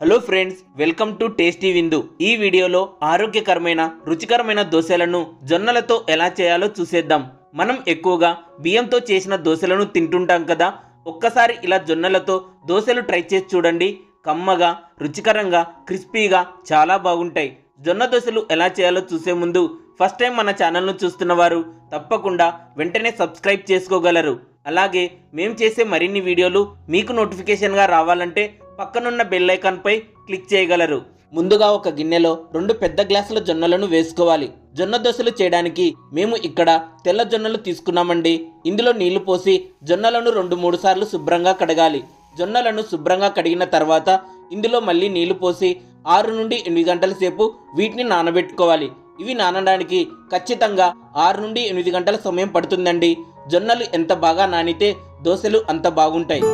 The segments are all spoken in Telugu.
Hello friends welcome to tasty Vindu ఈ వీడియోలో ఆరోగ్యకరమైన రుచికరమైన దోశలను జొన్నలతో ఎలా చేయాలో చూసేద్దాం. మనం ఎక్కువగా బియ్యంతో చేసిన దోశలను తింటుంటాం కదా? ఒక్కసారి ఇలా జొన్నలతో దోశలు ట్రై చేసి చూడండి. కమ్మగా రుచికరంగా క్రిస్పీగా చాలా బాగుంటాయి. జొన్న దోశలు ఎలా చేయాలో చూసే ముందు ఫస్ట్ టైం మన ఛానల్ను చూస్తున్న వారు తప్పకుండా వెంటనే సబ్స్క్రైబ్ చేసుకోగలరు. అలాగే మేము చేసే మరిన్ని వీడియోలు మీకు నోటిఫికేషన్గా రావాలంటే పక్కనున్న బెల్ ఐకాన్పై క్లిక్ చేయగలరు. ముందుగా ఒక గిన్నెలో రెండు పెద్ద గ్లాసుల జొన్నలను వేసుకోవాలి. జొన్న దోశలు చేయడానికి మేము ఇక్కడ తెల్ల జొన్నలు తీసుకున్నామండి. ఇందులో నీళ్ళు పోసి జొన్నలను రెండు మూడు సార్లు శుభ్రంగా కడగాలి. జొన్నలను శుభ్రంగా కడిగిన తర్వాత ఇందులో మళ్ళీ నీళ్ళు పోసి ఆరు నుండి ఎనిమిది గంటల సేపు వీటిని నానబెట్టుకోవాలి. ఇవి నానడానికి ఖచ్చితంగా ఆరు నుండి ఎనిమిది గంటల సమయం పడుతుందండి. జొన్నలు ఎంత బాగా నానితే దోశలు అంత బాగుంటాయి.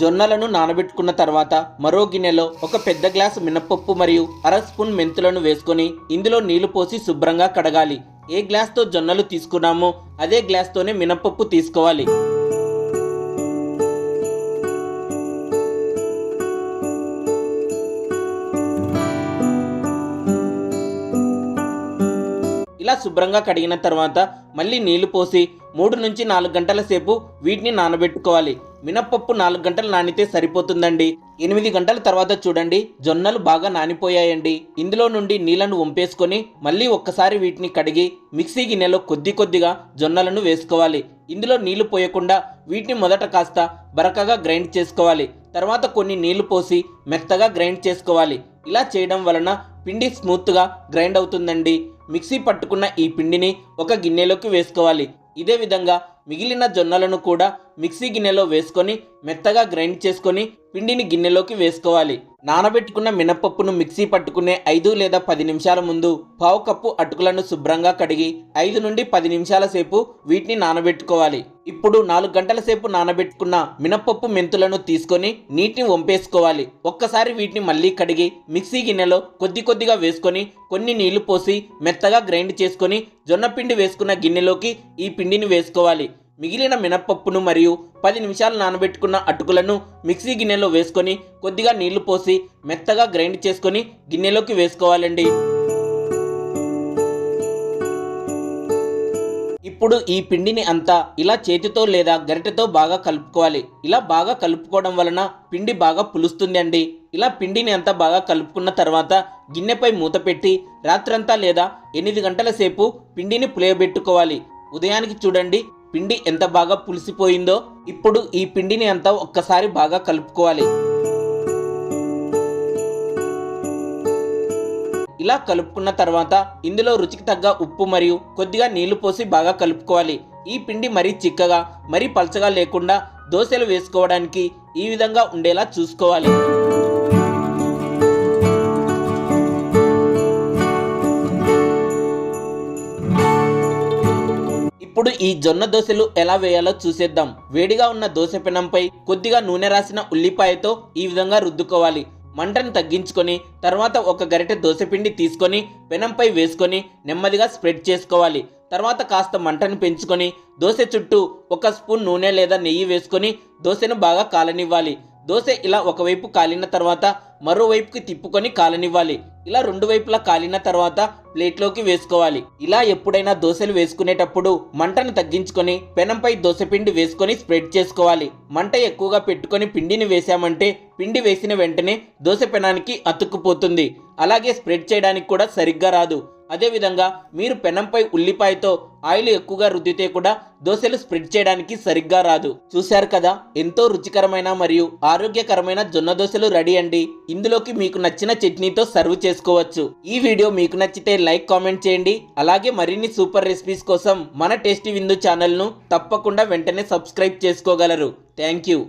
జొన్నలను నానబెట్టుకున్న తర్వాత మరో గిన్నెలో ఒక పెద్ద గ్లాసు మినపప్పు మరియు అర స్పూన్ మెంతులను వేసుకొని ఇందులో నీళ్ళు పోసి శుభ్రంగా కడగాలి. ఏ గ్లాస్తో జొన్నలు తీసుకున్నామో అదే గ్లాస్తోనే మినపప్పు తీసుకోవాలి. ఇలా శుభ్రంగా కడిగిన తర్వాత మళ్ళీ నీళ్ళు పోసి మూడు నుంచి నాలుగు గంటల సేపు వీటిని నానబెట్టుకోవాలి. మినప్పప్పు నాలుగు గంటలు నానితే సరిపోతుందండి. ఎనిమిది గంటల తర్వాత చూడండి జొన్నలు బాగా నానిపోయాయండి. ఇందులో నుండి నీళ్ళను వంపేసుకొని మళ్ళీ ఒక్కసారి వీటిని కడిగి మిక్సీ గిన్నెలో కొద్ది కొద్దిగా జొన్నలను వేసుకోవాలి. ఇందులో నీళ్ళు పోయకుండా వీటిని మొదట కాస్త బరకగా గ్రైండ్ చేసుకోవాలి. తర్వాత కొన్ని నీళ్ళు పోసి మెత్తగా గ్రైండ్ చేసుకోవాలి. ఇలా చేయడం వలన పిండి స్మూత్గా గ్రైండ్ అవుతుందండి. మిక్సీ పట్టుకున్న ఈ పిండిని ఒక గిన్నెలోకి వేసుకోవాలి. ఇదే విధంగా మిగిలిన జొన్నలను కూడా మిక్సీ గిన్నెలో వేసుకొని మెత్తగా గ్రైండ్ చేసుకొని పిండిని గిన్నెలోకి వేసుకోవాలి. నానబెట్టుకున్న మినపప్పును మిక్సీ పట్టుకునే ఐదు లేదా పది నిమిషాల ముందు పావు కప్పు అటుకులను శుభ్రంగా కడిగి ఐదు నుండి పది నిమిషాల సేపు వీటిని నానబెట్టుకోవాలి. ఇప్పుడు నాలుగు గంటల సేపు నానబెట్టుకున్న మినపప్పు మెంతులను తీసుకొని నీటిని వంపేసుకోవాలి. ఒక్కసారి వీటిని మళ్ళీ కడిగి మిక్సీ గిన్నెలో కొద్ది కొద్దిగా వేసుకొని కొన్ని నీళ్ళు పోసి మెత్తగా గ్రైండ్ చేసుకొని జొన్న పిండి వేసుకున్న గిన్నెలోకి ఈ పిండిని వేసుకోవాలి. మిగిలిన మినప్పప్పును మరియు పది నిమిషాలు నానబెట్టుకున్న అటుకులను మిక్సీ గిన్నెలో వేసుకొని కొద్దిగా నీళ్ళు పోసి మెత్తగా గ్రైండ్ చేసుకొని గిన్నెలోకి వేసుకోవాలండి. ఇప్పుడు ఈ పిండిని అంతా ఇలా చేతితో లేదా గరిటెతో బాగా కలుపుకోవాలి. ఇలా బాగా కలుపుకోవడం వలన పిండి బాగా పులుస్తుంది అండి. ఇలా పిండిని అంతా బాగా కలుపుకున్న తర్వాత గిన్నెపై మూత పెట్టి రాత్రంతా లేదా ఎనిమిది గంటల సేపు పిండిని పులియబెట్టుకోవాలి. ఉదయానికి చూడండి. పిండి ఎంత బాగా పులిసిపోయిందో ఇప్పుడు ఈ పిండిని అంతా ఒక్కసారి బాగా కలుపుకోవాలి. ఇలా కలుపుకున్న తర్వాత ఇందులో రుచికి తగ్గ ఉప్పు మరియు కొద్దిగా నీళ్ళు పోసి బాగా కలుపుకోవాలి. ఈ పిండి మరీ చిక్కగా మరీ పలచగా లేకుండా దోశలు వేసుకోవడానికి ఈ విధంగా ఉండేలా చూసుకోవాలి. ఇప్పుడు ఈ జొన్న దోశలు ఎలా వేయాలో చూసేద్దాం. వేడిగా ఉన్న దోశ పెనంపై కొద్దిగా నూనె రాసిన ఉల్లిపాయతో ఈ విధంగా రుద్దుకోవాలి. మంటను తగ్గించుకొని తర్వాత ఒక గరిటె దోశపిండి తీసుకొని పెనంపై వేసుకొని నెమ్మదిగా స్ప్రెడ్ చేసుకోవాలి. తర్వాత కాస్త మంటను పెంచుకొని దోశ చుట్టూ ఒక స్పూన్ నూనె లేదా నెయ్యి వేసుకొని దోశను బాగా కాలనివ్వాలి. దోశ ఇలా ఒకవైపు కాలిన తర్వాత మరోవైపుకి తిప్పుకొని కాలనివ్వాలి. ఇలా రెండు వైపులా కాలిన తర్వాత ప్లేట్లోకి వేసుకోవాలి. ఇలా ఎప్పుడైనా దోశలు వేసుకునేటప్పుడు మంటను తగ్గించుకొని పెనంపై దోశపిండి వేసుకొని స్ప్రెడ్ చేసుకోవాలి. మంట ఎక్కువగా పెట్టుకొని పిండిని వేసామంటే పిండి వేసిన వెంటనే దోశ పెనానికి అతుక్కుపోతుంది. అలాగే స్ప్రెడ్ చేయడానికి కూడా సరిగ్గా రాదు. అదేవిధంగా మీరు పెనంపై ఉల్లిపాయతో ఆయిల్ ఎక్కువగా రుద్దితే కూడా దోశలు స్ప్రెడ్ చేయడానికి సరిగ్గా రాదు. చూశారు కదా? ఎంతో రుచికరమైన మరియు ఆరోగ్యకరమైన జొన్న దోశలు రెడీ అండి. ఇందులోకి మీకు నచ్చిన చట్నీతో సర్వ్ చేసుకోవచ్చు. ఈ వీడియో మీకు నచ్చితే లైక్ కామెంట్ చేయండి. అలాగే మరిన్ని సూపర్ రెసిపీస్ కోసం మన టేస్టీ విందు ఛానల్ను తప్పకుండా వెంటనే సబ్స్క్రైబ్ చేసుకోగలరు. Thank you.